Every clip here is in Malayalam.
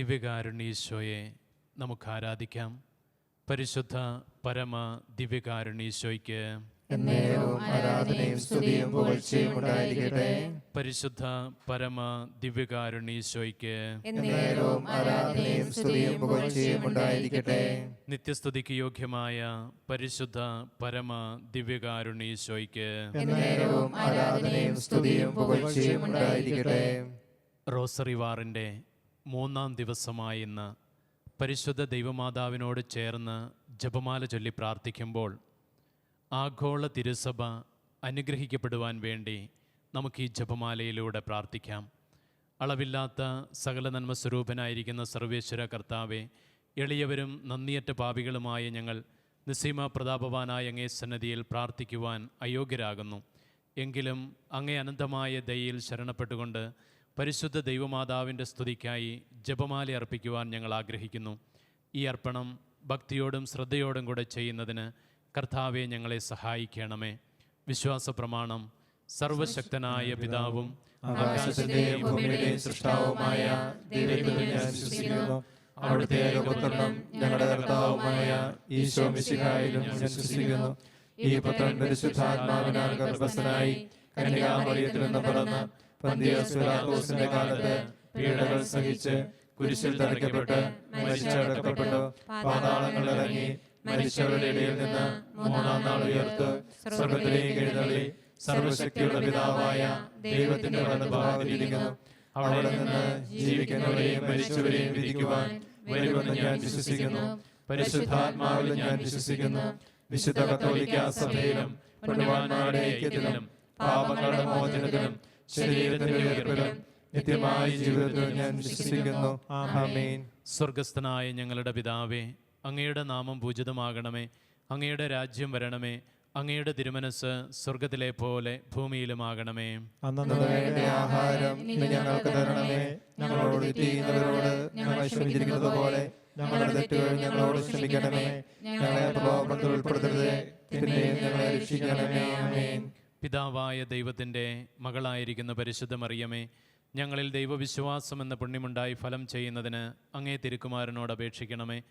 ദിവ്യകാരുണീശോയെ നമുക്ക് ആരാധിക്കാം പരിശുദ്ധ പരമ ദിവ്യകാരുണീശോയ്ക്ക് പരിശുദ്ധ പരമ ദിവ്യകാരുണീശോയ്ക്ക് നിത്യസ്തുതിക്ക് യോഗ്യമായ പരിശുദ്ധ പരമ ദിവ്യകാരുണീശോയ്ക്ക് റോസറി വാറിന്റെ മൂന്നാം ദിവസമായ ഇന്ന് പരിശുദ്ധ ദൈവമാതാവിനോട് ചേർന്ന് ജപമാല ചൊല്ലി പ്രാർത്ഥിക്കുമ്പോൾ ആഗോള തിരുസഭ അനുഗ്രഹിക്കപ്പെടുവാൻ വേണ്ടി നമുക്ക് ഈ ജപമാലയിലൂടെ പ്രാർത്ഥിക്കാം. അളവില്ലാത്ത സകല നന്മ സ്വരൂപനായിരിക്കുന്ന സർവേശ്വര കർത്താവെ എളിയവരും നന്ദിയറ്റ പാപികളുമായ ഞങ്ങൾ നിസീമ പ്രതാപവാനായ അങ്ങേ സന്നദ്ധിയിൽ പ്രാർത്ഥിക്കുവാൻ അയോഗ്യരാകുന്നു. എങ്കിലും അങ്ങേ അനന്തമായ ദയയിൽ ശരണപ്പെട്ടുകൊണ്ട് പരിശുദ്ധ ദൈവമാതാവിന്റെ സ്തുതിക്കായി ജപമാല അർപ്പിക്കുവാൻ ഞങ്ങൾ ആഗ്രഹിക്കുന്നു. ഈ അർപ്പണം ഭക്തിയോടും ശ്രദ്ധയോടും കൂടെ ചെയ്യുന്നതിന് കർത്താവെ ഞങ്ങളെ സഹായിക്കണമേ. വിശ്വാസ പ്രമാണം സർവശക്തനായ പിതാവും സൃഷ്ടാവുമായ ഞങ്ങളുടെ കർത്താവുമായ ഈശോ ഈ പുത്രൻ പരിശുദ്ധാത്മാവിനാൽ ഗർഭസ്ഥനായി കന്യകാമറിയത്തിൽ നിന്ന് പിറന്ന് പന്തിയോസ് പിലാത്തോസിന്റെ കാലത്ത് പീഡകൾ സഹിച്ച് കുരിശിൽ തറയ്ക്കപ്പെട്ട് മരിച്ചടക്കപ്പെട്ടു. പാതാളങ്ങൾ ഇറങ്ങി മരിച്ചവരുടെ ഇടയിൽ നിന്ന് മൂന്നാം നാൾ ഉയർത്ത് സ്വർഗത്തിലേക്ക് എഴുന്നള്ളി പിതാവായ ദൈവത്തിന്റെ വലതുഭാഗത്തിരിക്കുന്നു. അവിടെ നിന്ന് ജീവിക്കുന്നവരെയും മരിച്ചവരെയും വിധിക്കുവാൻ വരുമെന്ന് ഞാൻ വിശ്വസിക്കുന്നു. പരിശുദ്ധാത്മാവിൽ ഞാൻ വിശ്വസിക്കുന്നു. വിശുദ്ധ കത്തോലിക്ക സഭയിലും പുണ്യവാന്മാരുടെ ഐക്യത്തിലും പാപങ്ങളുടെ മോചനത്തിലും ശരീരത്തിന്റെ ഉയർപ്പിലും നിത്യമായ ജീവിതത്തിൽ ഞാൻ വിശ്വസിക്കുന്നു. ആമേൻ. സ്വർഗസ്ഥനായ ഞങ്ങളുടെ പിതാവേ അങ്ങയുടെ നാമം പൂജിതമാകണമേ അങ്ങയുടെ രാജ്യം വരണമേ അങ്ങയുടെ തിരുമനസ് സ്വർഗത്തിലെ പോലെ ഭൂമിയിലുമാകണമേ. ആഹാരം ഞങ്ങൾക്ക് തരണമേ. ഞങ്ങളോട് ചെയ്യുന്നവരോട് ഞങ്ങൾ ക്ഷമിച്ചിരിക്കുന്നത് പോലെ ഞങ്ങളുടെ തെറ്റുകൾ ഞങ്ങളോട് ക്ഷമിക്കണമേ. ഞങ്ങളെ പ്രലോഭനത്തിൽ ഉൾപ്പെടുത്തരുതേ. പിന്നെയും ഞങ്ങളെ രക്ഷിക്കണമേ. ആമേൻ. പിതാവായ ദൈവത്തിന്റെ മകളായിരിക്കുന്ന പരിശുദ്ധ മറിയമേ ഞങ്ങളിൽ ദൈവവിശ്വാസം എന്ന പുണ്യമുണ്ടായി ഫലം ചെയ്യുന്നതിന് അങ്ങേ തിരുക്കുമാരനോട് അപേക്ഷിക്കണമേ.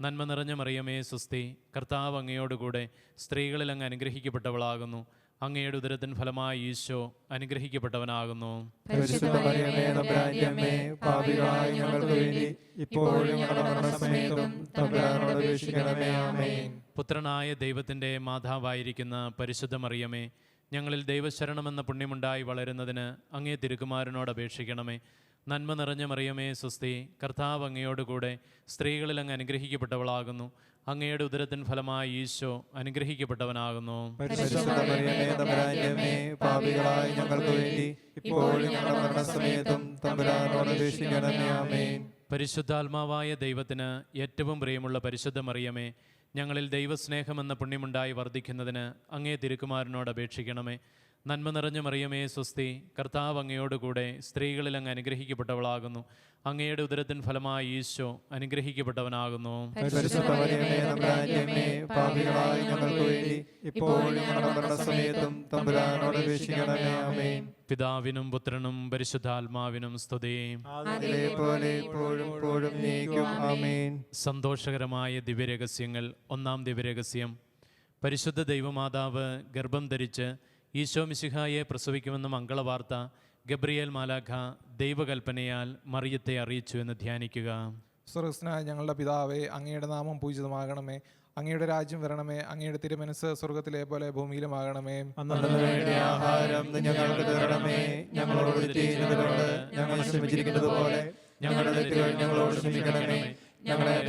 നന്മ നിറഞ്ഞ മറിയമേ സുസ്തി കർത്താവ് അങ്ങയോടുകൂടെ സ്ത്രീകളിൽ അങ്ങ് അനുഗ്രഹിക്കപ്പെട്ടവളാകുന്നു. അങ്ങയുടെ ഉദരത്തിൻ ഫലമായി ഈശോ അനുഗ്രഹിക്കപ്പെട്ടവനാകുന്നു. പുത്രനായ ദൈവത്തിന്റെ മാതാവായിരിക്കുന്ന പരിശുദ്ധ മറിയമേ ഞങ്ങളിൽ ദൈവശരണമെന്ന പുണ്യമുണ്ടായി വളരുന്നതിന് അങ്ങേ തിരുക്കുമാരനോട് അപേക്ഷിക്കണമേ. നന്മ നിറഞ്ഞ മറിയമേ സ്വസ്തി കർത്താവ് അങ്ങയോടുകൂടെ സ്ത്രീകളിൽ അങ്ങ് അനുഗ്രഹിക്കപ്പെട്ടവളാകുന്നു. അങ്ങയുടെ ഉദരത്തിൻ ഫലമായി ഈശോ അനുഗ്രഹിക്കപ്പെട്ടവനാകുന്നു. പാപികളായ ഞങ്ങൾക്ക് വേണ്ടി ഇപ്പോഴും ഞങ്ങളുടെ മരണസമയത്തും തമ്പുരാനോട് അപേക്ഷിക്കണമേ. ആമേൻ. പരിശുദ്ധാത്മാവായ ദൈവത്തിന് ഏറ്റവും പ്രിയമുള്ള പരിശുദ്ധ മറിയമേ ഞങ്ങളിൽ ദൈവസ്നേഹമെന്ന പുണ്യമുണ്ടായി വർദ്ധിക്കുന്നതിന് അങ്ങേ തിരുക്കുമാരനോട് അപേക്ഷിക്കണമേ. നന്മ നിറഞ്ഞ മറിയമേ സ്വസ്തി കർത്താവ് അങ്ങയോടുകൂടെ സ്ത്രീകളിൽ അങ്ങ് അനുഗ്രഹിക്കപ്പെട്ടവളാകുന്നു. അങ്ങയുടെ ഉദരത്തിൻ ഫലമായി ഈശോ അനുഗ്രഹിക്കപ്പെട്ടവനാകുന്നു. പിതാവിനും പുത്രനും പരിശുദ്ധാത്മാവിനും സ്തുതി. സന്തോഷകരമായ ദിവ്യരഹസ്യങ്ങൾ. ഒന്നാം ദിവ്യരഹസ്യം. പരിശുദ്ധ ദൈവമാതാവ് ഗർഭം ധരിച്ച് ഈശോ മിശിഹായെ പ്രസവിക്കുമെന്ന മംഗളവാർത്ത ഗബ്രിയേൽ മാലാഖ ദൈവകൽപ്പനയാൽ മറിയത്തെ അറിയിച്ചു എന്ന് ധ്യാനിക്കുക. സ്വർഗസ്നായ ഞങ്ങളുടെ പിതാവേ അങ്ങയുടെ നാമം പൂജിതമാകണമേ. അങ്ങയുടെ രാജ്യം വരണമേ. അങ്ങയുടെ തിരുമനസ് സ്വർഗത്തിലെ പോലെ ഭൂമിയിലുമാകണമേ. ആഹാരം ഞങ്ങൾക്ക് തരണമേ. ഞങ്ങളോട് തെറ്റ് ചെയ്യുന്നവരോട് ഞങ്ങൾ ക്ഷമിച്ചിരിക്കുന്നത് പോലെ ഞങ്ങളുടെ ഞങ്ങളോട് ക്ഷമിക്കണമേ. ഞങ്ങളെ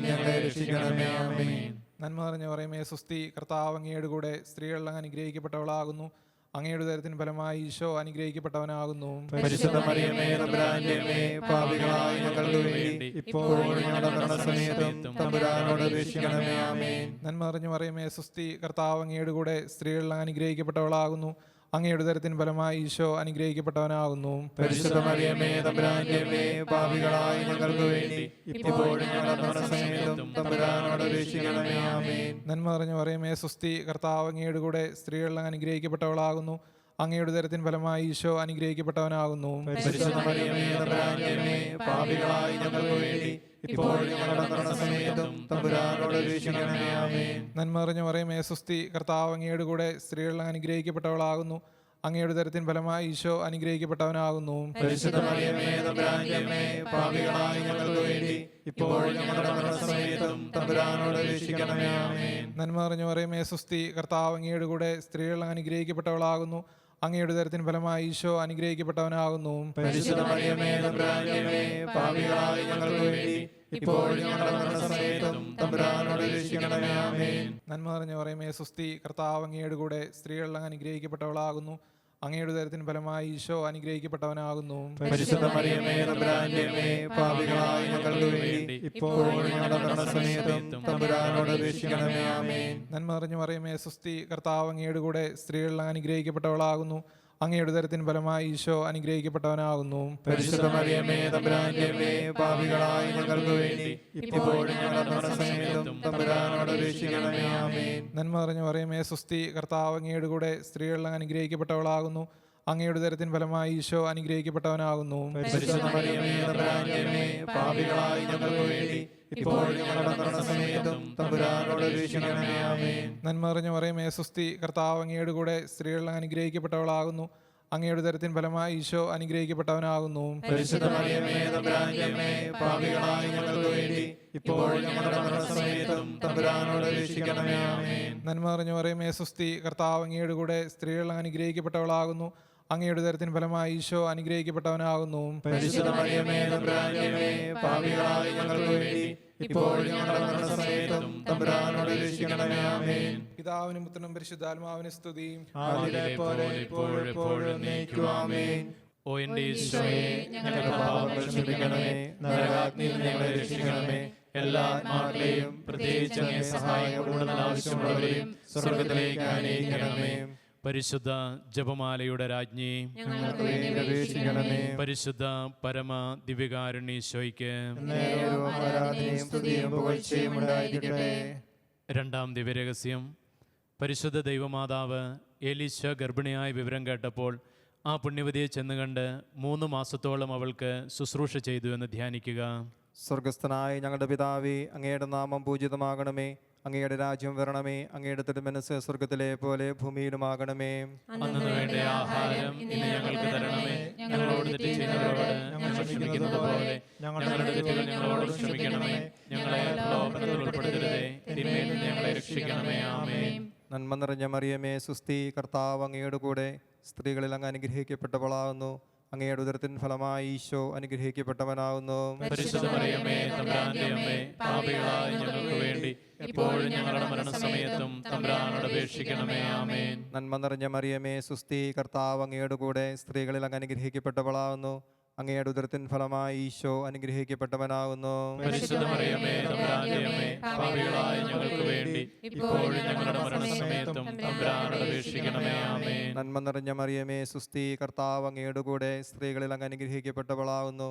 ഞങ്ങളെ രക്ഷിക്കണമേ. ആമേൻ. നന്മ നിറഞ്ഞ പറയുമേ സുസ്തി കർത്താവ് അങ്ങയുടെ കൂടെ സ്ത്രീകൾ അങ്ങ് അനുഗ്രഹിക്കപ്പെട്ടവളാകുന്നു. അങ്ങയുടെ തരത്തിന് ഫലമായി ഈശോ അനുഗ്രഹിക്കപ്പെട്ടവനാകുന്നു. നന്മ നിറഞ്ഞു പറയുമേ സുസ്തി കർത്താവ് അങ്ങയുടെ കൂടെ സ്ത്രീകൾ അങ്ങ് അനുഗ്രഹിക്കപ്പെട്ടവളാകുന്നു. അങ്ങയുടെ തരത്തിന് ഫലമായി ഈശോ അനുഗ്രഹിക്കപ്പെട്ടവനാകുന്നു. പാപികളായ ഞങ്ങൾക്ക് വേണ്ടി ഇപ്പോഴും ഞങ്ങളുടെ മരണസമയത്തും തമ്പുരാനോട് അപേക്ഷിക്കണമേ ആമേൻ. നന്മ നിറഞ്ഞ പറയുമേ സുസ്തി കർത്താവ് അങ്ങയുടെ കൂടെ സ്ത്രീകൾ അനുഗ്രഹിക്കപ്പെട്ടവളാകുന്നു. അങ്ങയുടെ ഉദരത്തിൻ ഫലമായി ഈശോ അനുഗ്രഹിക്കപ്പെട്ടവനാകുന്നു. പാപികളായി ഞങ്ങൾക്ക് വേണ്ടി ഇപ്പോഴും ഞങ്ങളുടെ സമയത്തും ആമേൻ നന്മ നിറഞ്ഞ മറിയമേ സുസ്തി കർത്താവ് അങ്ങയുടെ കൂടെ സ്ത്രീകൾ അനുഗ്രഹിക്കപ്പെട്ടവളാകുന്നു. അങ്ങയുടെ തരത്തിൻ ഫലമായി ഈശോ അനുഗ്രഹിക്കപ്പെട്ടവനാകുന്നു. നന്മ നിറഞ്ഞ മറിയമേ സുസ്തി കർത്താവ് അങ്ങയുടെ കൂടെ സ്ത്രീകൾ അനുഗ്രഹിക്കപ്പെട്ടവളാകുന്നു. അങ്ങയുടെ ഉദരത്തിൻ ഫലമായി ഈശോ അനുഗ്രഹിക്കപ്പെട്ടവനാകുന്നു. ഇപ്പോഴും ഞങ്ങളുടെ തമ്പുരാനോട് ആമേൻ. നന്മ നിറഞ്ഞ പറയുമേ സുസ്തി കർത്താവ് അങ്ങയുടെ കൂടെ അങ്ങ് അനുഗ്രഹിക്കപ്പെട്ടവളാകുന്നു. അങ്ങയുടെ തരത്തിന് ഫലമായി ഈശോ അനുഗ്രഹിക്കപ്പെട്ടവനാകുന്നു. നന്മ നിറഞ്ഞു പറയുമേ സുസ്തി കർത്താവ് അങ്ങയുടെ കൂടെ അങ്ങ് അനുഗ്രഹിക്കപ്പെട്ടവളാകുന്നു. അങ്ങയുടെ ഉദരത്തിൻ ഫലമായി ഈശോ അനുഗ്രഹിക്കപ്പെട്ടവനാകുന്നു. പാപികളായ ഞങ്ങൾക്ക് വേണ്ടി ഇപ്പോഴും നന്മ നിറഞ്ഞ മറിയമേ സുസ്തി കർത്താവ് അങ്ങയുടെ കൂടെ സ്ത്രീകളിൽ അനുഗ്രഹിക്കപ്പെട്ടവളാകുന്നു. അങ്ങയുടെ തരത്തിൻ ഫലമായി ഈശോ അനുഗ്രഹിക്കപ്പെട്ടവനാകുന്നു. പാപികളായ ഞങ്ങൾക്ക് വേണ്ടി ഞങ്ങളുടെ മരണസമയത്തും തമ്പുരാനോട് ആമേൻ. നന്മ നിറഞ്ഞ മറിയമേ സുസ്തി കർത്താവ് അങ്ങയുടെ കൂടെ സ്ത്രീകൾ അനുഗ്രഹിക്കപ്പെട്ടവളാകുന്നു. അങ്ങയുടെ തരത്തിൽ ഫലമായി ഈശോ അനുഗ്രഹിക്കപ്പെട്ടവനാകുന്നു. നന്മ നിറഞ്ഞ മറിയമേ സുസ്തി കർത്താവ് അങ്ങയുടെ കൂടെ സ്ത്രീകൾ അനുഗ്രഹിക്കപ്പെട്ടവളാകുന്നു. അങ്ങയുടെ തരത്തിന് ഫലമായി ഈശോ അനുഗ്രഹിക്കപ്പെട്ടവനാകുന്നു. പിതാവിനും പുത്രനും പരിശുദ്ധാത്മാവിന് സ്തുതി. ഓ എന്റെ ഈശോയെ ഞങ്ങളുടെ പാപങ്ങൾ ക്ഷമിക്കണമേ നരകാഗ്നിയിൽ ഞങ്ങളെ രക്ഷിക്കണമേ. എല്ലാ ആത്മാക്കളെയും പ്രത്യേകിച്ച് സഹായം കൂടുതൽ ആവശ്യമുള്ളവരെയും സ്വർഗത്തിലേക്ക് അനയിക്കണമേ പരിശുദ്ധ ജപമാലയുടെ രാജ്ഞി പരിശുദ്ധ പരമ ഉണ്ടായിരിക്കട്ടെ. രണ്ടാം ദിവ്യരഹസ്യം. പരിശുദ്ധ ദൈവമാതാവ് ഏലീശ ഗർഭിണിയായ വിവരം കേട്ടപ്പോൾ ആ പുണ്യവതിയെ ചെന്ന് കണ്ട് മൂന്ന് മാസത്തോളം അവൾക്ക് ശുശ്രൂഷ ചെയ്തു എന്ന് ധ്യാനിക്കുക. സ്വർഗസ്ഥനായ ഞങ്ങളുടെ പിതാവി അങ്ങയുടെ നാമം പൂജിതമാകണമേ. അങ്ങയുടെ രാജ്യം വരണമേ അങ്ങയുടെ തിരുമനസ് സ്വർഗത്തിലെ പോലെ ഭൂമിയിലുമാകണമേ. ആഹാരം ഇന്ന് ഞങ്ങൾക്ക് തരണമേ. ഞങ്ങളോട് തെറ്റ് ചെയ്യുന്നവരോട് ഞങ്ങൾ ക്ഷമിക്കുന്നത് പോലെ ഞങ്ങളുടെ തെറ്റുകൾ ഞങ്ങളോട് ക്ഷമിക്കണമേ. ഞങ്ങളെ ഉൾപ്പെടുത്തരുതേ. തിന്മയിൽ നിന്ന് ഞങ്ങളെ രക്ഷിക്കണമേ. നന്മ നിറഞ്ഞ മറിയമേ സുസ്തി കർത്താവ് അങ്ങയുടെ കൂടെ സ്ത്രീകളിൽ അങ്ങ് അനുഗ്രഹിക്കപ്പെട്ടവളാകുന്നു അങ്ങയുടെ ഉദരത്തിൻ ഫലമായി ഈശോ അനുഗ്രഹിക്കപ്പെട്ടവനാകുന്നു പരിശുദ്ധ മറിയമേ തമ്പുരാന്റെ അമ്മേ പാപികളായ ഞങ്ങൾക്ക് വേണ്ടി ഇപ്പോഴും ഞങ്ങളുടെ മരണസമയത്തും തമ്പുരാനോട് അപേക്ഷിക്കണമേ. ആമേൻ. നന്മ നിറഞ്ഞ മറിയമേ സുസ്തി കർത്താവ് അങ്ങയുടെ കൂടെ സ്ത്രീകളിൽ അങ്ങ് അനുഗ്രഹിക്കപ്പെട്ടവളാകുന്നു അങ്ങയുടെ ഉദരത്തിൻ ഫലമായി ഈശോ അനുഗ്രഹിക്കപ്പെട്ടവനാകുന്നു നന്മ നിറഞ്ഞ മറിയമേ സുസ്തി കർത്താവ് അങ്ങയുടെ കൂടെ സ്ത്രീകളിൽ അങ്ങ് അനുഗ്രഹിക്കപ്പെട്ടവളാകുന്നു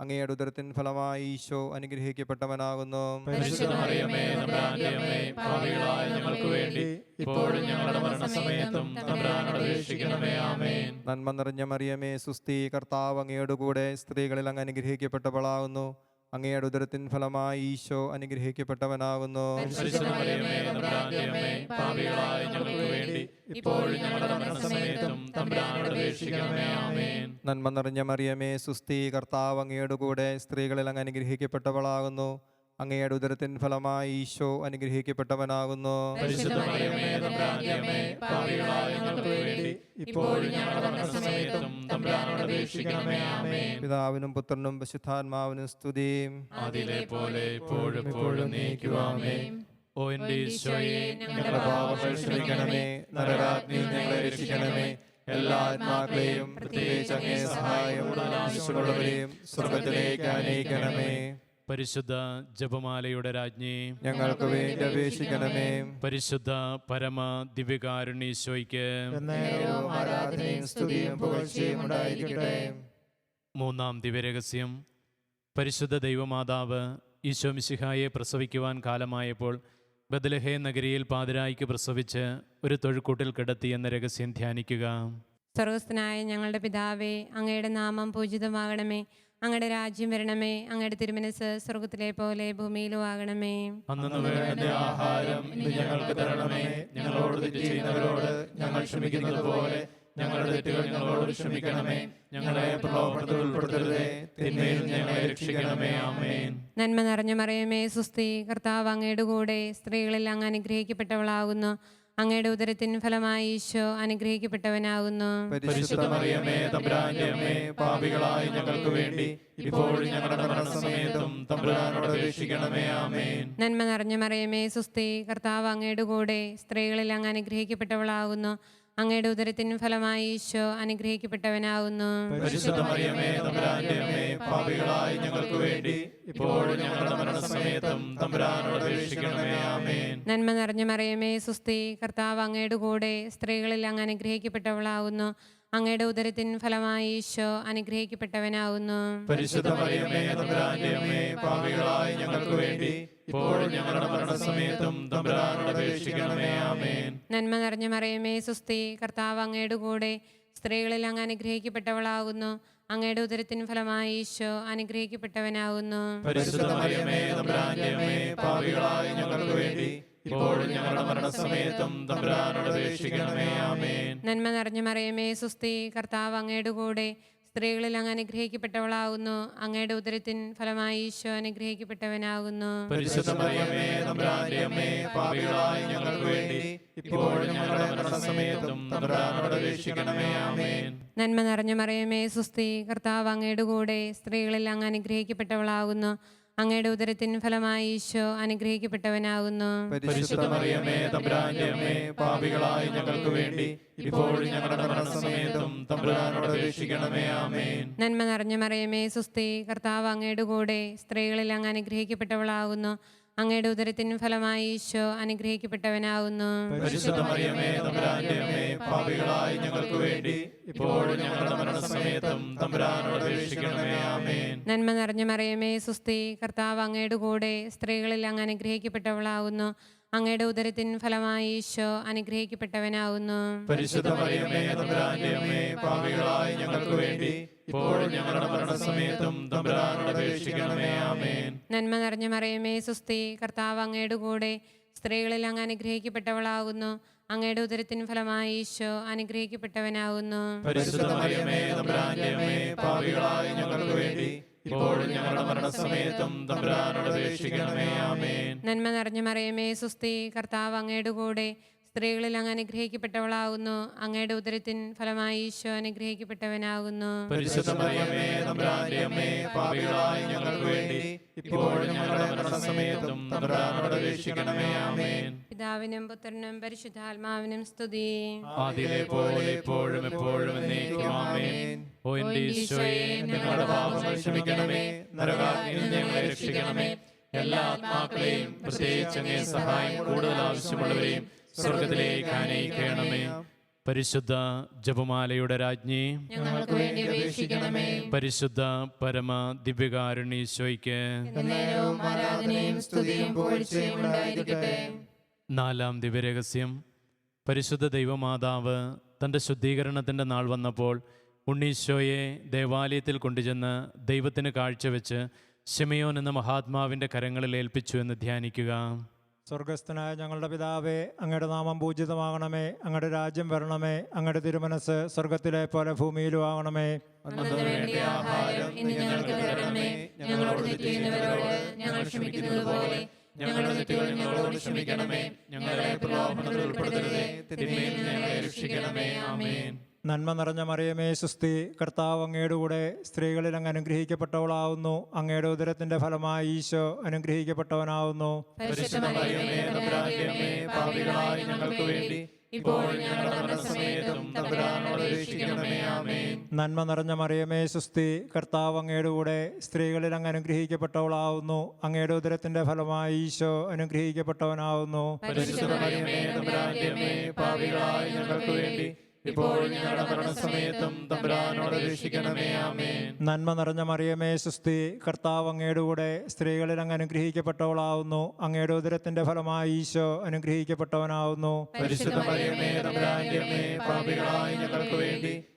അങ്ങയുടെ ഉദരത്തിൻ ഫലമായി ഈശോ അനുഗ്രഹിക്കപ്പെട്ടവനാകുന്നു. നന്മ നിറഞ്ഞ മറിയമേ സുസ്ഥി കർത്താവ് അങ്ങയുടെ കൂടെ സ്ത്രീകളിൽ അങ്ങ് അനുഗ്രഹിക്കപ്പെട്ടവളാകുന്നു. അങ്ങയുടെ ഉദരത്തിൻ ഫലമായി ഈശോ അനുഗ്രഹിക്കപ്പെട്ടവനാകുന്നു. നന്മ നിറഞ്ഞ മറിയമേ സുസ്ഥി കർത്താവ് അങ്ങയുടെ കൂടെ സ്ത്രീകളിൽ അങ്ങ് അനുഗ്രഹിക്കപ്പെട്ടവളാകുന്നു. അങ്ങയുടെ ഉദരത്തിൻ ഫലമായി ഈശോ അനുഗ്രഹിക്കപ്പെട്ടവനാകുന്നു. പിതാവിനും പുത്രനും പരിശുദ്ധാത്മാവിനും സ്തുതിയും ഓ എന്റെ ഈശോയെ ഞങ്ങളുടെ പാപങ്ങൾ ക്ഷമിക്കണമേ നരകാഗ്നി ഞങ്ങളെ രക്ഷിക്കണമേ. എല്ലാ ആത്മാക്കളെയും പ്രത്യേകിച്ച് അങ്ങേ സഹായം ആവശ്യമുള്ളവരെയും സ്വർഗത്തിലേക്ക് അനയിക്കണമേ പരിശുദ്ധ ജപമാലയുടെ രാജ്ഞി ഞങ്ങൾക്ക് വേണ്ടി അപേക്ഷിക്കണമേ. പരിശുദ്ധ പരമ ദിവ്യകാരുണീശോയ്ക്ക് മൂന്നാം ദിവ്യരഹസ്യം. പരിശുദ്ധ ദൈവമാതാവ് ഈശോ മിശിഹായെ പ്രസവിക്കുവാൻ കാലമായപ്പോൾ ബദലഹേ നഗരിയിൽ പാതിരായിക്ക് പ്രസവിച്ച് ഒരു തൊഴുക്കൂട്ടിൽ കിടത്തി എന്ന രഹസ്യം ധ്യാനിക്കുക. സ്വർഗസ്ഥനായ ഞങ്ങളുടെ പിതാവേ അങ്ങയുടെ നാമം പൂജിതമാകണമേ. അങ്ങയുടെ രാജ്യം വരണമേ അങ്ങയുടെ തിരുമനസ് സ്വർഗത്തിലെ പോലെ ഭൂമിയിലും ആകണമേ. ആഹാരം ഞങ്ങൾക്ക് തരണമേ. ഞങ്ങളോട് തെറ്റ് ചെയ്യുന്നവരോട് ഞങ്ങൾ ക്ഷമിക്കുന്നത് പോലെ ഞങ്ങളുടെ തെറ്റുകൾ ഞങ്ങളോട് ക്ഷമിക്കണമേ. ഞങ്ങളെ പ്രലോഭനത്തിൽ ഉൾപ്പെടുത്തരുതേ. തിന്മയിൽ ഞങ്ങളെ രക്ഷിക്കണമേ. ആമേൻ. നന്മ നിറഞ്ഞു മറിയമേ സുസ്തി കർത്താവ് അങ്ങയുടെ കൂടെ സ്ത്രീകളിൽ അങ്ങ് അനുഗ്രഹിക്കപ്പെട്ടവളാകുന്നു. അങ്ങയുടെ ഉദരത്തിൻ ഫലമായി ഈശോ അനുഗ്രഹിക്കപ്പെട്ടവനാകുന്നു. തമ്പുരാന്റെ അമ്മേ പാപികളായ ഞങ്ങൾക്ക് വേണ്ടി ഇപ്പോഴും ഞങ്ങളുടെ മരണസമയത്തും തമ്പുരാനോട് അപേക്ഷിക്കണമേ ആമേൻ. നന്മ നിറഞ്ഞ മറിയമേ സുസ്തി കർത്താവ് അങ്ങയുടെ കൂടെ സ്ത്രീകളിൽ അങ്ങ് അനുഗ്രഹിക്കപ്പെട്ടവളാകുന്നു. അങ്ങയുടെ ഉദരത്തിന് ഫലമായി ഈശോ അനുഗ്രഹിക്കപ്പെട്ടവനാകുന്നു പരിശുദ്ധ മറിയമേ തമ്പുരാന്റെ അമ്മേ പാപികളായ ഞങ്ങൾക്ക് വേണ്ടി ഇപ്പോഴും ഞങ്ങളുടെ മരണസമയത്തും തമ്പുരാനോട് അപേക്ഷിക്കണമേ ആമേൻ. നന്മ നിറഞ്ഞ മറിയമേ സുസ്തി കർത്താവ് അങ്ങയുടെ കൂടെ സ്ത്രീകളിൽ അങ്ങ് അനുഗ്രഹിക്കപ്പെട്ടവളാകുന്നു അങ്ങയുടെ ഉദരത്തിൻ ഫലമായി ഈശോ അനുഗ്രഹിക്കപ്പെട്ടവനാകുന്നു പരിശുദ്ധ മറിയമേ തമ്പുരാന്റെ അമ്മേ പാപികളായ ഞങ്ങൾക്ക് വേണ്ടി ഇപ്പോഴും ഞങ്ങളുടെ മരണസമയത്തും തമ്പുരാനോട് അപേക്ഷിക്കണമേ ആമേൻ. നന്മ നിറഞ്ഞ മറിയമേ സുസ്തി കർത്താവ് അങ്ങയുടെ കൂടെ സ്ത്രീകളിൽ അങ്ങ് അനുഗ്രഹിക്കപ്പെട്ടവളാകുന്നു അങ്ങയുടെ ഉദരത്തിൻ ഫലമായി ഈശോ അനുഗ്രഹിക്കപ്പെട്ടവനാകുന്നു പരിശുദ്ധ മറിയമേ തമ്പുരാന്റെ അമ്മേ പാപികളായ ഞങ്ങൾക്ക് വേണ്ടി ഇപ്പോഴും ഞങ്ങളുടെ മരണസമയത്തും തമ്പുരാനോട് അപേക്ഷിക്കണമേ. ആമേൻ. നന്മ നിറഞ്ഞു മറിയമേ സുസ്തി കർത്താവ് അങ്ങയുടെ കൂടെ സ്ത്രീകളിൽ അങ്ങ് അനുഗ്രഹിക്കപ്പെട്ടവളാകുന്നു അങ്ങയുടെ ഉദരത്തിൻ ഫലമായി ഈശോ അനുഗ്രഹിക്കപ്പെട്ടവനാകുന്നു നന്മ നിറഞ്ഞു മറിയമേ സുസ്തി കർത്താവ് അങ്ങയുടെ കൂടെ സ്ത്രീകളിൽ അങ്ങ് അനുഗ്രഹിക്കപ്പെട്ടവളാകുന്നു അങ്ങയുടെ ഉദരത്തിൻ ഫലമായി ഈശോ അനുഗ്രഹിക്കപ്പെട്ടവനാകുന്നു. തമ്പുരാന്റെ അമ്മേ പാപികളായ ഞങ്ങൾക്ക് വേണ്ടി ഇപ്പോഴും ഞങ്ങളുടെ മരണസമയത്തും തമ്പുരാനോട് അപേക്ഷിക്കണമേ ആമേൻ. നന്മ നിറഞ്ഞ മറിയമേ സുസ്തി കർത്താവ് അങ്ങയുടെ കൂടെ സ്ത്രീകളിൽ അങ്ങ് അനുഗ്രഹിക്കപ്പെട്ടവളാകുന്നു. അങ്ങയുടെ ഉദരത്തിന് ഫലമായി ഈശോ അനുഗ്രഹിക്കപ്പെട്ടവനാകുന്നു പരിശുദ്ധ മറിയമേ തമ്പുരാന്റെ അമ്മേ പാപികളായ ഞങ്ങൾക്ക് വേണ്ടി ഇപ്പോഴും ഞങ്ങളുടെ മരണസമയത്തും തമ്പുരാനോട് അപേക്ഷിക്കണമേ. ആമേൻ. നന്മ നിറഞ്ഞ മറിയമേ സുസ്തി കർത്താവ് അങ്ങയുടെ കൂടെ സ്ത്രീകളിൽ അങ്ങ് അനുഗ്രഹിക്കപ്പെട്ടവളാകുന്നു അങ്ങയുടെ ഉദരത്തിൻ ഫലമായി ഈശോ അനുഗ്രഹിക്കപ്പെട്ടവനാകുന്നു പരിശുദ്ധ മറിയമേ തമ്പുരാന്റെ അമ്മേ പാപികളായ ഞങ്ങൾക്ക് വേണ്ടി ഇപ്പോഴും ഞങ്ങളുടെ മരണസമയത്തും തമ്പുരാനോട് അപേക്ഷിക്കണമേ ആമേൻ. നന്മ നിറഞ്ഞ മറിയമേ സുസ്തി കർത്താവ് അങ്ങയുടെ കൂടെ സ്ത്രീകളിൽ അങ്ങ് അനുഗ്രഹിക്കപ്പെട്ടവളാകുന്നു അങ്ങയുടെ ഉദരത്തിൻ ഫലമായി ഈശോ അനുഗ്രഹിക്കപ്പെട്ടവനാകുന്നു പരിശുദ്ധ മറിയമേ തമ്പുരാന്റെ അമ്മേ പാപികളായ ഞങ്ങൾക്ക് വേണ്ടി ഇപ്പോഴും ഞങ്ങളുടെ മരണസമയത്തും തമ്പുരാനോട് അപേക്ഷിക്കണമേ. ആമേൻ. നന്മ നിറഞ്ഞ മറിയമേ സുസ്തി കർത്താവ് അങ്ങയുടെ കൂടെ സ്ത്രീകളിൽ അങ്ങ് അനുഗ്രഹിക്കപ്പെട്ടവളാകുന്നു അങ്ങയുടെ ഉദരത്തിൻ ഫലമായി ഈശോ അനുഗ്രഹിക്കപ്പെട്ടവനാകുന്നു പിതാവിനും പുത്രനും പരിശുദ്ധാത്മാവിനും സ്തുതി. ആദിയിലെ പോലെ എപ്പോഴും എപ്പോഴും എന്നേക്കും. ആമേൻ. ഓ എന്റെ ഈശോയെ ഞങ്ങളുടെ പാപങ്ങൾ ക്ഷമിക്കണമേ. നരകാഗ്നിയിൽ ഞങ്ങളെ രക്ഷിക്കണമേ. എല്ലാ ആത്മാക്കളെയും പ്രത്യേകിച്ച് അങ്ങേ സഹായം കൂടുതൽ ആവശ്യമുള്ളവരെയും സ്വർഗത്തിലേക്ക് അനയിക്കണമേ പരിശുദ്ധ ജപമാലയുടെ രാജ്ഞി. പരിശുദ്ധ പരമ ദിവ്യകാരുണീശോയ്ക്ക് നാലാം ദിവ്യരഹസ്യം. പരിശുദ്ധ ദൈവമാതാവ് തന്റെ ശുദ്ധീകരണത്തിന്റെ നാൾ വന്നപ്പോൾ ഉണ്ണീശോയെ ദേവാലയത്തിൽ കൊണ്ടുചെന്ന് ദൈവത്തിന് കാഴ്ചവെച്ച് ശിമയോൻ എന്ന മഹാത്മാവിന്റെ കരങ്ങളിൽ ഏൽപ്പിച്ചു എന്ന് ധ്യാനിക്കുക. സ്വർഗസ്ഥനായ ഞങ്ങളുടെ പിതാവേ അങ്ങയുടെ നാമം പൂജിതമാകണമേ അങ്ങയുടെ രാജ്യം വരണമേ അങ്ങയുടെ തിരുമനസ് സ്വർഗത്തിലെ പോലെ ഭൂമിയിലും ആകണമേ. ഞങ്ങളോട് ഞങ്ങളുടെ ഞങ്ങളോട് ക്ഷമിക്കണമേ. തിന്മയിൽ ഞങ്ങളെ ആമേൻ. നന്മ നിറഞ്ഞ മറിയമേ സുസ്തി കർത്താവ് അങ്ങയുടെ കൂടെ സ്ത്രീകളിൽ അങ്ങ് അനുഗ്രഹിക്കപ്പെട്ടവളാവുന്നു. അങ്ങയുടെ ഉദരത്തിന്റെ ഫലമായി ഈശോ അനുഗ്രഹിക്കപ്പെട്ടവനാവുന്നു. നന്മ നിറഞ്ഞ മറിയമേ സുസ്തി കർത്താവ് അങ്ങയുടെ കൂടെ സ്ത്രീകളിൽ അങ്ങ് അനുഗ്രഹിക്കപ്പെട്ടവളാവുന്നു. അങ്ങയുടെ ഉദരത്തിന്റെ ഫലമായി ഈശോ അനുഗ്രഹിക്കപ്പെട്ടവനാവുന്നു. ഞങ്ങൾക്ക് വേണ്ടി ഇപ്പോൾ ഞങ്ങളുടെ മരണസമയത്തും തമ്പുരാനോട് രക്ഷിക്കണമേ ആമേൻ. നന്മ നിറഞ്ഞ മറിയമേ സുസ്തി കർത്താവ് അങ്ങയുടെ കൂടെ സ്ത്രീകളിൽ അങ്ങ് അനുഗ്രഹിക്കപ്പെട്ടവളാവുന്നു. അങ്ങയുടെ ഉദരത്തിന്റെ ഫലമായി ഈശോ അനുഗ്രഹിക്കപ്പെട്ടവനാവുന്നു. പരിശുദ്ധ മറിയമേ തമ്പുരാന്റെ പാപികളായ ഞങ്ങൾക്ക് വേണ്ടി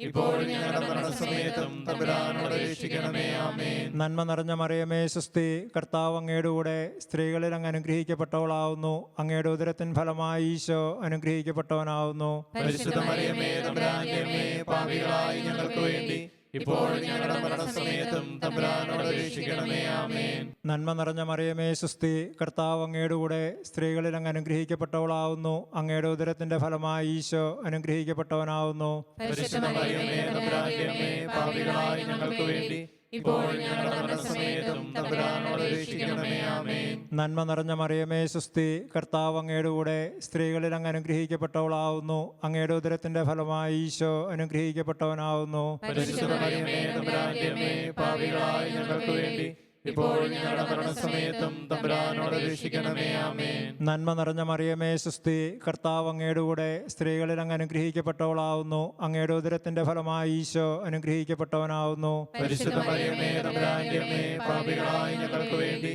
ഇപ്പോൾ ഞങ്ങളുടെ മരണസമയത്തും തമ്പുരാനോട് രക്ഷിക്കണമേ ആമേൻ. നന്മ നിറഞ്ഞ മറിയമേ സുസ്തി കർത്താവ് അങ്ങയുടെ കൂടെ സ്ത്രീകളിൽ അങ്ങ് അനുഗ്രഹിക്കപ്പെട്ടവളാവുന്നു. അങ്ങയുടെ ഉദരത്തിൻ ഫലമായി ഈശോ അനുഗ്രഹിക്കപ്പെട്ടവനാവുന്നു. പരിശുദ്ധ മറിയമേ തമ്പുരാന്റെ അമ്മേ പാപികളായ ഞങ്ങൾക്ക് വേണ്ടി ഇപ്പോൾ ഞങ്ങളുടെ മരണസമയത്തും തമ്പുരാനോട് രക്ഷിക്കണമേ ആമേൻ. നന്മ നിറഞ്ഞ മറിയമേ സുസ്തി കർത്താവ് അങ്ങയുടെ കൂടെ സ്ത്രീകളിൽ അങ്ങ് അനുഗ്രഹിക്കപ്പെട്ടവളാവുന്നു. അങ്ങയുടെ ഉദരത്തിന്റെ ഫലമായി ഈശോ അനുഗ്രഹിക്കപ്പെട്ടവനാവുന്നു. ഞങ്ങൾക്ക് വേണ്ടി ഇപ്പോൾ നന്മ നിറഞ്ഞ മറിയമേ സുസ്തി കർത്താവ് അങ്ങയുടെ കൂടെ സ്ത്രീകളിൽ അങ്ങ് അനുഗ്രഹിക്കപ്പെട്ടവളാവുന്നു. അങ്ങയുടെ ഉദരത്തിന്റെ ഫലമായി ഈശോ അനുഗ്രഹിക്കപ്പെട്ടവനാവുന്നു. ഇപ്പോൾ ഞങ്ങളുടെ മരണസമയത്തും തമ്പുരാനോട് രക്ഷിക്കണമേ ആമേൻ. നന്മ നിറഞ്ഞ മറിയമേ സുസ്തി കർത്താവ് അങ്ങയുടെ കൂടെ സ്ത്രീകളിൽ അങ്ങ് അനുഗ്രഹിക്കപ്പെട്ടവളാവുന്നു. അങ്ങയുടെ ഉദരത്തിന്റെ ഫലമായി ഈശോ അനുഗ്രഹിക്കപ്പെട്ടവനാവുന്നു. പരിശുദ്ധ മറിയമേ തമ്പുരാന്റെ പാപികളായ ഞങ്ങൾക്ക് വേണ്ടി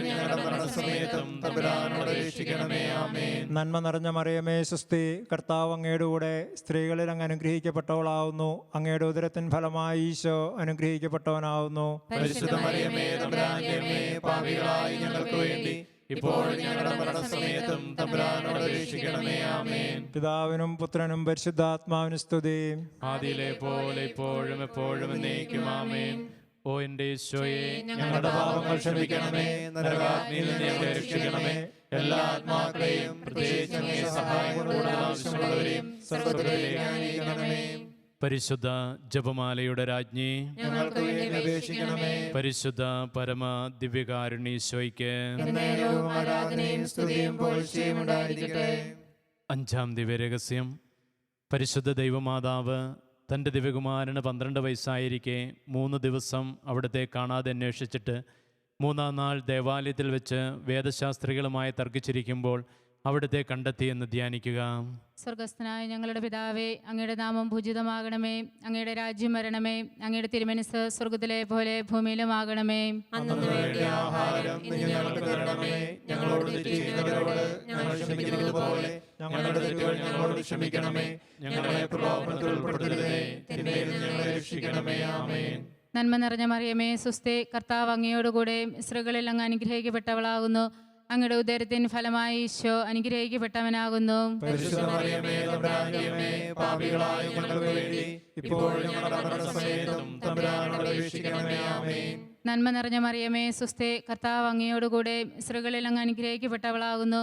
ഞങ്ങളുടെ മരണസമയത്തും തമ്പുരാനോട് രക്ഷിക്കണമേ. ആമേൻ. നന്മ നിറഞ്ഞ മറിയമേ സുസ്തി കർത്താവ് അങ്ങയുടെ കൂടെ സ്ത്രീകളിൽ അങ്ങ് അനുഗ്രഹിക്കപ്പെട്ടവളാവുന്നു. അങ്ങയുടെ ഉദരത്തിൻ ഫലമായി ഈശോ അനുഗ്രഹിക്കപ്പെട്ടവനാവുന്നു. പരിശുദ്ധ മറിയമേ തമ്പുരാന്റെ ഞങ്ങൾക്ക് വേണ്ടി ഞങ്ങളുടെ മരണസമയത്തും തമ്പുരാനോട് രക്ഷിക്കണമേ. ആമേൻ. പിതാവിനും പുത്രനും പരിശുദ്ധാത്മാവിനും സ്തുതി. ആദിയിലെ പോലെ ഇപ്പോഴും എപ്പോഴും എന്നേക്കും. ആമേൻ. ഓ എന്റെ ഈശോയെ ഞങ്ങളുടെ പാപങ്ങൾ ക്ഷമിക്കണമേ നരകാഗ്നിയിൽ ഞങ്ങളെ രക്ഷിക്കണമേ. എല്ലാ ആത്മാക്കളെയും പ്രത്യേകിച്ച് അങ്ങേ സഹായം കൂടുതൽ ആവശ്യമുള്ളവരെയും സ്വർഗത്തിലേക്ക് ആനയിക്കണമേ പരിശുദ്ധ ജപമാലയുടെ രാജ്ഞി ഞങ്ങൾക്ക് വേണ്ടി അപേക്ഷിക്കണമേ. പരിശുദ്ധ പരമ ദിവ്യകാരുണീശോയ്ക്ക് അഞ്ചാം ആരാധനയും സ്തുതിയും പുകഴ്ചയും ഉണ്ടായിരിക്കട്ടെ. അഞ്ചാം ദിവ്യരഹസ്യം. പരിശുദ്ധ ദൈവമാതാവ് തന്റെ ദിവ്യകുമാരന് പന്ത്രണ്ട് വയസ്സായിരിക്കെ മൂന്ന് ദിവസം അവിടുത്തെ കാണാതെ അന്വേഷിച്ചിട്ട് മൂന്നാം നാൾ ദേവാലയത്തിൽ വെച്ച് വേദശാസ്ത്രികളുമായി തർക്കിച്ചിരിക്കുമ്പോൾ അവിടുത്തെ കണ്ടെത്തിയെന്ന് ധ്യാനിക്കുക. സ്വർഗസ്ഥനായ ഞങ്ങളുടെ പിതാവേ അങ്ങയുടെ നാമം പൂജിതമാകണമേ അങ്ങയുടെ രാജ്യം വരണമേ അങ്ങയുടെ തിരുമനസ് സ്വർഗത്തിലെ പോലെ ഭൂമിയിലും ആകണമേ ഞങ്ങളോട് പോലെ ഞങ്ങളുടെ തെറ്റുകൾ ഞങ്ങളോട് ക്ഷമിക്കണമേ. ഞങ്ങളെ പ്രലോഭനത്തിൽ ഉൾപ്പെടുത്തരുതേ. തിന്മയിൽ നിന്ന് ഞങ്ങളെ രക്ഷിക്കണമേ. ആമേൻ. നന്മ നിറഞ്ഞ മറിയമേ സുസ്ഥേ കർത്താവ് അങ്ങയോടുകൂടെ സ്ത്രീകളിൽ അങ്ങ് അനുഗ്രഹിക്കപ്പെട്ടവളാകുന്നു. അങ്ങയുടെ ഉദരത്തിന് ഫലമായി ഈശോ അനുഗ്രഹിക്കപ്പെട്ടവനാകുന്നു. പരിശുദ്ധ മറിയമേ തമ്പുരാന്റെ പാപികളായ ഞങ്ങൾക്ക് ഇപ്പോഴും ഞങ്ങളുടെ മരണസമയത്തും തമ്പുരാനോട് രക്ഷിക്കണമേ ആമേൻ. നന്മ നിറഞ്ഞ മറിയമേ സുസ്ഥേ കർത്താവ് അങ്ങയോടുകൂടെ സ്ത്രീകളിൽ അങ്ങ് അനുഗ്രഹിക്കപ്പെട്ടവളാകുന്നു.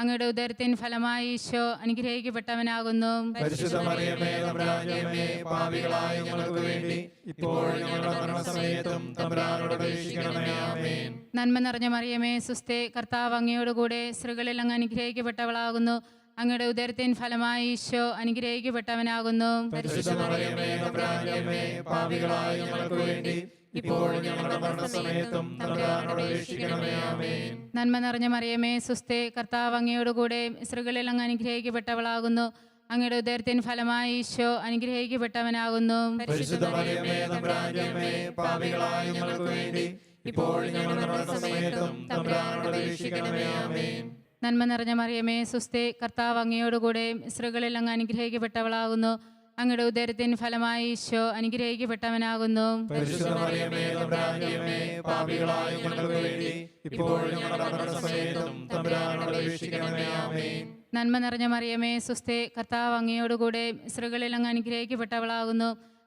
അങ്ങയുടെ ഉദരത്തിൻ ഫലമായി ഈശോ അനുഗ്രഹിക്കപ്പെട്ടവനാകുന്നു. പാപികളായ ഞങ്ങൾക്ക് വേണ്ടി ഇപ്പോൾ ഞങ്ങളുടെ മരണസമയത്തും തമ്പുരാനോട് അപേക്ഷിക്കണമേ ആമേൻ. നന്മ നിറഞ്ഞ മറിയമേ സുസ്തേ കർത്താവ് അങ്ങയോടുകൂടെ സ്ത്രീകളിൽ അങ്ങ് അനുഗ്രഹിക്കപ്പെട്ടവളാകുന്നു. അങ്ങയുടെ ഉദരത്തിൻ ഫലമായി ഈശോ അനുഗ്രഹിക്കപ്പെട്ടവനാകുന്നു. പാപികളായ ഞങ്ങൾക്ക് വേണ്ടി ഞങ്ങളുടെ മരണസമയത്തും നന്മ നിറഞ്ഞ മറിയമേ സുസ്ഥേ കർത്താവ് അങ്ങയോടുകൂടെ സ്ത്രീകളിൽ അങ്ങ് അനുഗ്രഹിക്കപ്പെട്ടവളാകുന്നു. അങ്ങയുടെ ഉദരത്തിൻ ഫലമായി ഈശോ അനുഗ്രഹിക്കപ്പെട്ടവനാകുന്നു. നന്മ നിറഞ്ഞ മറിയമേ സുസ്ഥേ കർത്താവ് അങ്ങയോടുകൂടെ സ്ത്രീകളിൽ അങ്ങ് അനുഗ്രഹിക്കപ്പെട്ടവളാകുന്നു. അങ്ങയുടെ ഉദരത്തിൻ ഫലമായി ഈശോ അനുഗ്രഹിക്കപ്പെട്ടവനാകുന്നു. നന്മ നിറഞ്ഞ മറിയമേ സുസ്ഥേ കർത്താവ് അങ്ങയോടുകൂടെ സ്ത്രീകളിൽ അങ്ങ് അനുഗ്രഹിക്കപ്പെട്ടവളാകുന്നു.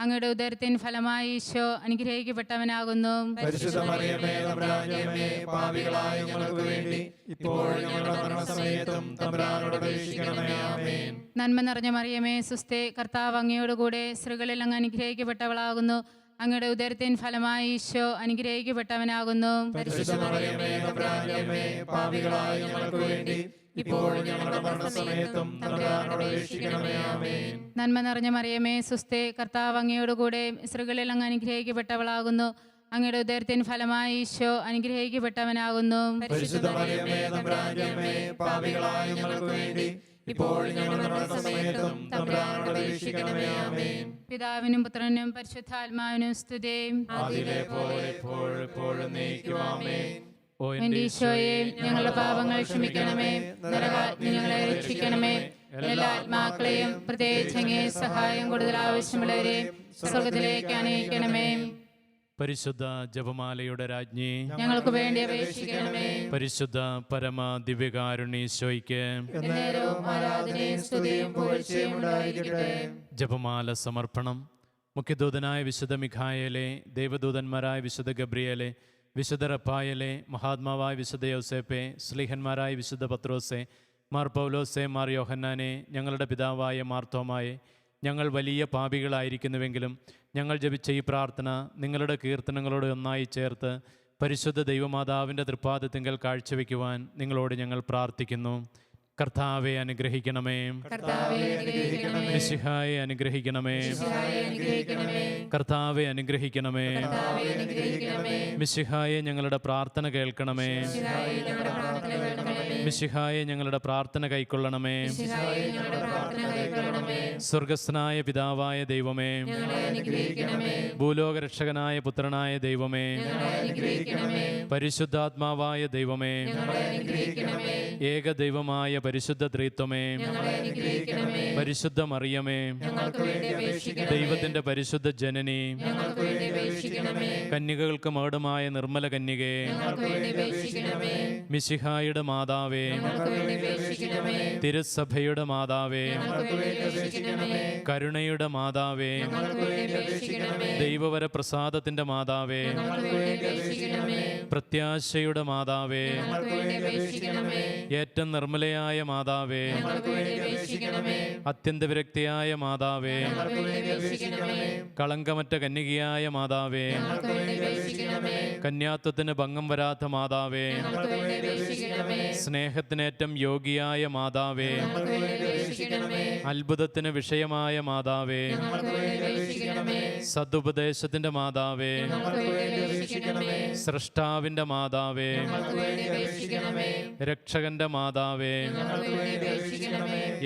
അങ്ങയുടെ ഉദരത്തിൻ ഫലമായി ഈശോ അനുഗ്രഹിക്കപ്പെട്ടവനാകുന്നു. പാപികളായ ഞങ്ങൾക്ക് വേണ്ടി ഇപ്പോൾ ഞങ്ങളുടെ മരണസമയത്തും തമ്പുരാനോട് അപേക്ഷിക്കണമേ ആമേൻ. നന്മ നിറഞ്ഞ മറിയമേ സുസ്തേ കർത്താവ് അങ്ങയോടുകൂടെ സ്ത്രീകളിൽ അങ്ങ് അനുഗ്രഹിക്കപ്പെട്ടവളാകുന്നു. അങ്ങയുടെ ഉദരത്തിൻ ഫലമായി ഈശോ അനുഗ്രഹിക്കപ്പെട്ടവനാകുന്നു. പാപികളായ ഞങ്ങൾക്ക് വേണ്ടി ഇപ്പോൾ ഞങ്ങളുടെ മരണസമയത്തും നന്മ നിറഞ്ഞ മറിയമേ സുസ്ഥേ കർത്താവ് അങ്ങയോടുകൂടെ സ്ത്രീകളിൽ അങ്ങ് അനുഗ്രഹിക്കപ്പെട്ടവളാകുന്നു. അങ്ങയുടെ ഉദരത്തിൻ ഫലമായി ഈശോ അനുഗ്രഹിക്കപ്പെട്ടവനാകുന്നു. പിതാവിനും പുത്രനും പരിശുദ്ധാത്മാവിനും സ്തുതേം ഓ എന്റെ ഈശോയെ ഞങ്ങളുടെ പാപങ്ങൾ ക്ഷമിക്കണമേ. നരകാഗ്നി ഞങ്ങളെ രക്ഷിക്കണമേ. എല്ലാ ആത്മാക്കളെയും പ്രത്യേകിച്ച് അങ്ങേ സഹായം കൂടുതൽ ആവശ്യമുള്ളവരെ സ്വർഗത്തിലേക്ക് അനയിക്കണമേ പരിശുദ്ധ ജപമാലയുടെ രാജ്ഞി ഞങ്ങൾക്ക് വേണ്ടി അപേക്ഷിക്കണമേ. പരിശുദ്ധ പരമ ദിവ്യകാരുണീശോയ്ക്ക് ജപമാല സമർപ്പണം. മുഖ്യദൂതനായ വിശുദ്ധ മിഖായലെ ദേവദൂതന്മാരായ വിശുദ്ധ ഗബ്രിയേലെ വിശുദ്ധ റപ്പായലെ മഹാത്മാവായ വിശുദ്ധ യോസേപ്പെ സ്ലിഹന്മാരായ വിശുദ്ധ പത്രോസെ മാർ പൗലോസെ മാർ യോഹന്നാനെ ഞങ്ങളുടെ പിതാവായ മാർത്തോമായെ ഞങ്ങൾ വലിയ പാപികളായിരിക്കുന്നുവെങ്കിലും ഞങ്ങൾ ജപിച്ച ഈ പ്രാർത്ഥന നിങ്ങളുടെ കീർത്തനങ്ങളോട് ഒന്നായി ചേർത്ത് പരിശുദ്ധ ദൈവമാതാവിന്റെ തൃപ്പാദത്തിങ്കൽ കാഴ്ചവെക്കുവാൻ നിങ്ങളോട് ഞങ്ങൾ പ്രാർത്ഥിക്കുന്നു. കർത്താവെ അനുഗ്രഹിക്കണമേ. മിശിഹായെ അനുഗ്രഹിക്കണമേ. കർത്താവെ അനുഗ്രഹിക്കണമേ. മിശിഹായെ ഞങ്ങളുടെ പ്രാർത്ഥന കേൾക്കണമേ. മിശിഹായെ ഞങ്ങളുടെ പ്രാർത്ഥന കേൾക്കണമേ മിശിഹായെ ഞങ്ങളുടെ പ്രാർത്ഥന കൈക്കൊള്ളണമേ. സ്വർഗസ്നായ പിതാവായ ദൈവമേ. ഞങ്ങളെ അനുഗ്രഹിക്കണമേ. ഭൂലോകരക്ഷകനായ പുത്രനായ ദൈവമേ. ഞങ്ങളെ അനുഗ്രഹിക്കണമേ. പരിശുദ്ധാത്മാവായ ദൈവമേ. ഞങ്ങളെ അനുഗ്രഹിക്കണമേ. ഏക ദൈവമായ പരിശുദ്ധ ത്രിത്വമേ. ഞങ്ങളെ അനുഗ്രഹിക്കണമേ. പരിശുദ്ധ മറിയമേ. ദൈവത്തിന്റെ പരിശുദ്ധ ജനനി. കന്യകൾക്ക് മകുടമായ നിർമ്മല കന്യകേ ഞങ്ങൾക്ക് വേണ്ടി അപേക്ഷിക്കണമേ. മിശിഹായുടെ മാതാവേ തിരുസഭയുടെ മാതാവേ കരുണയുടെ മാതാവേ ദൈവവര പ്രസാദത്തിന്റെ മാതാവേ പ്രത്യാശയുടെ മാതാവേ ഏറ്റവും നിർമ്മലയായ മാതാവേ അത്യന്ത വിരക്തിയായ മാതാവേ കളങ്കമറ്റ കന്യകയായ മാതാവേ കന്യാത്വത്തിന് ഭംഗം വരാത്ത മാതാവേ സ്നേഹത്തിനേറ്റം യോഗിയായ മാതാവേ അത്ഭുതത്തിന് വിഷയമായ മാതാവേ സതുപദേശത്തിന്റെ മാതാവേ സൃഷ്ടാവിന്റെ മാതാവേ രക്ഷകന്റെ മാതാവേ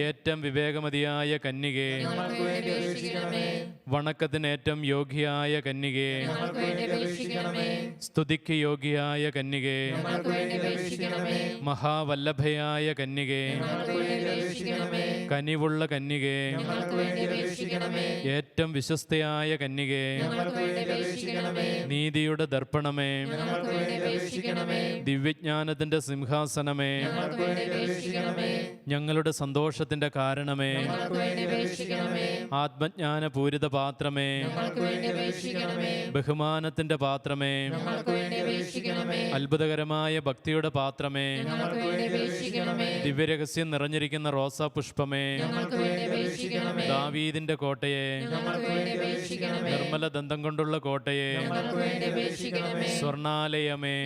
ഏറ്റവും വിവേകമതിയായ കന്യകേ ഞങ്ങൾക്ക് ഏറ്റവും യോഗ്യായ യോഗ്യയായ കന്യകേ. സ്തുതിക്ക് യോഗ്യയായ കന്യകേ. മഹാവല്ലഭയായ കന്യകേ. കനിവുള്ള കന്യകേ. ഏറ്റവും വിശ്വസ്തയായ കന്യകേ. നീതിയുടെ ദർപ്പണമേ. ദിവ്യജ്ഞാനത്തിന്റെ സിംഹാസനമേ. ഞങ്ങളുടെ സന്തോഷത്തിന്റെ കാരണമേ. ഞങ്ങൾക്ക് പാത്രമേ. ബഹുമാനത്തിന്റെ പാത്രമേ. അത്ഭുതകരമായ ഭക്തിയുടെ പാത്രമേ. ദിവ്യരഹസ്യം നിറഞ്ഞിരിക്കുന്ന റോസാ പുഷ്പമേ. ദാവീദിന്റെ കോട്ടയെ നിർമ്മല ദന്തം കൊണ്ടുള്ള കോട്ടയെ സ്വർണാലയമേ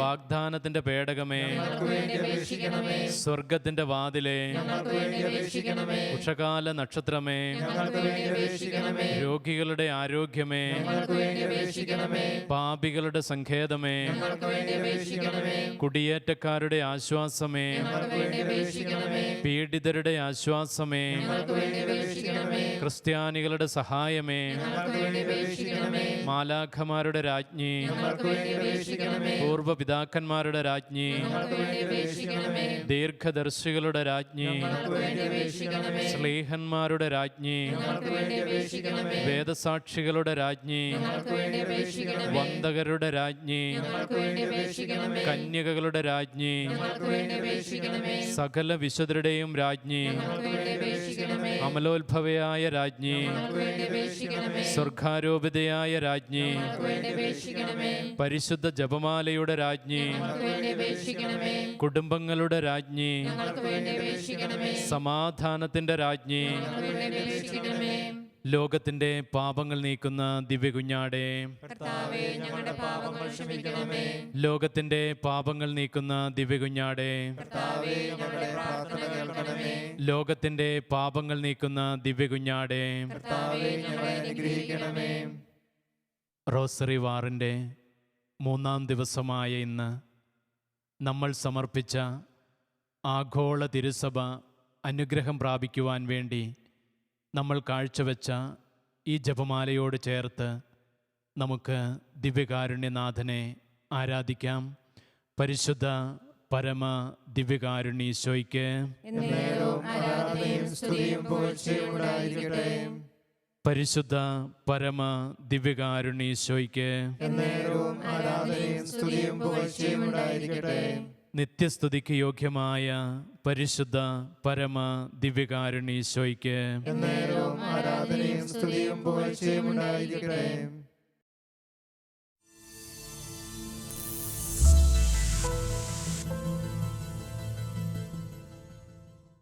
വാഗ്ദാനത്തിന്റെ പേടകമേ സ്വർഗത്തിന്റെ വാതിലെ ഉഷകാല നക്ഷത്രമേ രോഗികളുടെ ആരോഗ്യമേ പാപികളുടെ സങ്കേതമേ കുടിയേറ്റക്കാരുടെ ആശ്വാസമേ പീഡിതരുടെ വേണ്ടി പീഡിതരുടെ ഞങ്ങൾക്ക് വേണ്ടി അപേക്ഷിക്കണമേ. ക്രിസ്ത്യാനികളുടെ സഹായമേ. മാലാഖമാരുടെ രാജ്ഞി. പൂർവ പിതാക്കന്മാരുടെ രാജ്ഞി. ദീർഘദർശികളുടെ രാജ്ഞി. സ്ലീഹന്മാരുടെ രാജ്ഞി. വേദസാക്ഷികളുടെ രാജ്ഞി. വന്ദകരുടെ രാജ്ഞി. കന്യകകളുടെ രാജ്ഞി. സകല വിശുദ്ധരുടെയും രാജ്ഞി. അമലോത്ഭവയായ രാജ്ഞി. സ്വർഗാരോപിതയായ രാജ്ഞി. പരിശുദ്ധ ജപമാലയുടെ രാജ്ഞി. കുടുംബങ്ങളുടെ രാജ്ഞി. സമാധാനത്തിന്റെ രാജ്ഞി. ലോകത്തിന്റെ പാപങ്ങൾ നീക്കുന്ന ദിവ്യകുഞ്ഞാടെ. ലോകത്തിന്റെ പാപങ്ങൾ നീക്കുന്ന ദിവ്യകുഞ്ഞാടെ. ലോകത്തിന്റെ പാപങ്ങൾ നീക്കുന്ന ദിവ്യകുഞ്ഞാടെ. റോസറി വാറിന്റെ മൂന്നാം ദിവസമായ ഇന്ന് നമ്മൾ സമർപ്പിച്ച ആഗോള തിരുസഭ അനുഗ്രഹം പ്രാപിക്കുവാൻ വേണ്ടി നമ്മൾ കാഴ്ചവെച്ച ഈ ജപമാലയോട് ചേർത്ത് നമുക്ക് ദിവ്യകാരുണ്യനാഥനെ ആരാധിക്കാം. പരിശുദ്ധ പരമ ദിവ്യകാരുണ്യശോയ്ക്ക്. പരിശുദ്ധ പരമ ദിവ്യകാരുണ്യീശോയ്ക്ക്. നിത്യസ്തുതിക്ക് യോഗ്യമായ പരിശുദ്ധ പരമ ദിവ്യകാരുണീശോയ്ക്ക് ആരാധനയും സ്തുതിയും പുകഴ്ചയും ഉണ്ടായിരിക്കട്ടെ.